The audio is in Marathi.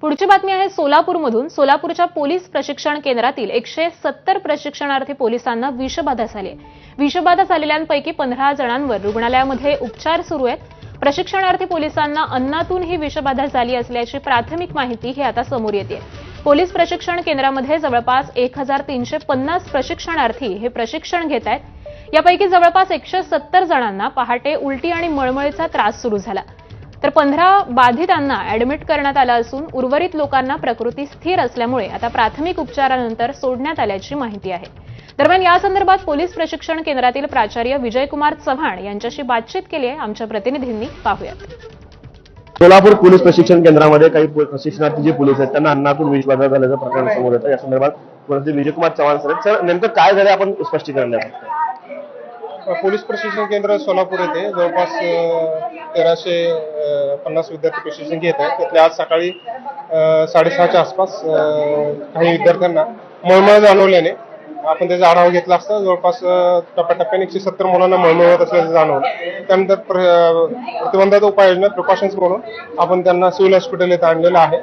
पुढची बातमी आहे सोलापूरमधून. सोलापूरच्या पोलीस प्रशिक्षण केंद्रातील एकशे सत्तर प्रशिक्षणार्थी पोलिसांना विषबाधा झाली आहे. विषबाधा झालेल्यांपैकी पंधरा जणांवर रुग्णालयामध्ये उपचार सुरू आहेत. प्रशिक्षणार्थी पोलिसांना अन्नातून ही विषबाधा झाली असल्याची प्राथमिक माहिती ही आता समोर येते. पोलीस प्रशिक्षण केंद्रामध्ये जवळपास एक हजार तीनशे पन्नास प्रशिक्षणार्थी हे प्रशिक्षण घेत आहेत. यापैकी जवळपास एकशे सत्तर जणांना पहाटे उलटी आणि मळमळीचा त्रास सुरू झाला. तर पंधरा बाधितांना ऍडमिट करण्यात आलं असून उर्वरित लोकांना प्रकृती स्थिर असल्यामुळे आता प्राथमिक उपचारानंतर सोडण्यात आल्याची माहिती आहे. दरम्यान या संदर्भात पोलीस प्रशिक्षण केंद्रातील प्राचार्य विजयकुमार चव्हाण यांच्याशी बातचीत केली आहे. आमच्या प्रतिनिधींनी पाहूयात. सोलापूर पोलीस प्रशिक्षण केंद्रामध्ये काही प्रशिक्षणार्थी जे पोलीस आहेत त्यांना अन्नातून विषबाधा झाल्याचं प्रकरण समोर येतं. या संदर्भात विजयकुमार चव्हाण सर सर नेमकं काय झालं आपण स्पष्टीकरण द्या पोलीस प्रशिक्षण केंद्र सोलापूर येथे जवळपास तेराशे पन्नास विद्यार्थी प्रशिक्षण घेत आहेत. त्यातल्या आज सकाळी साडेसहाच्या आसपास काही विद्यार्थ्यांना मळमळ जाणवल्याने आपण त्याचा आढावा घेतला असता. जवळपास टप्प्याटप्प्याने एकशे सत्तर मुलांना मळमळ होत असल्याचं जाणवलं. त्यानंतर प्र- उपाययोजना प्रिकॉशन्स म्हणून आपण त्यांना सिव्हिल हॉस्पिटल येथे आणलेलं आहे.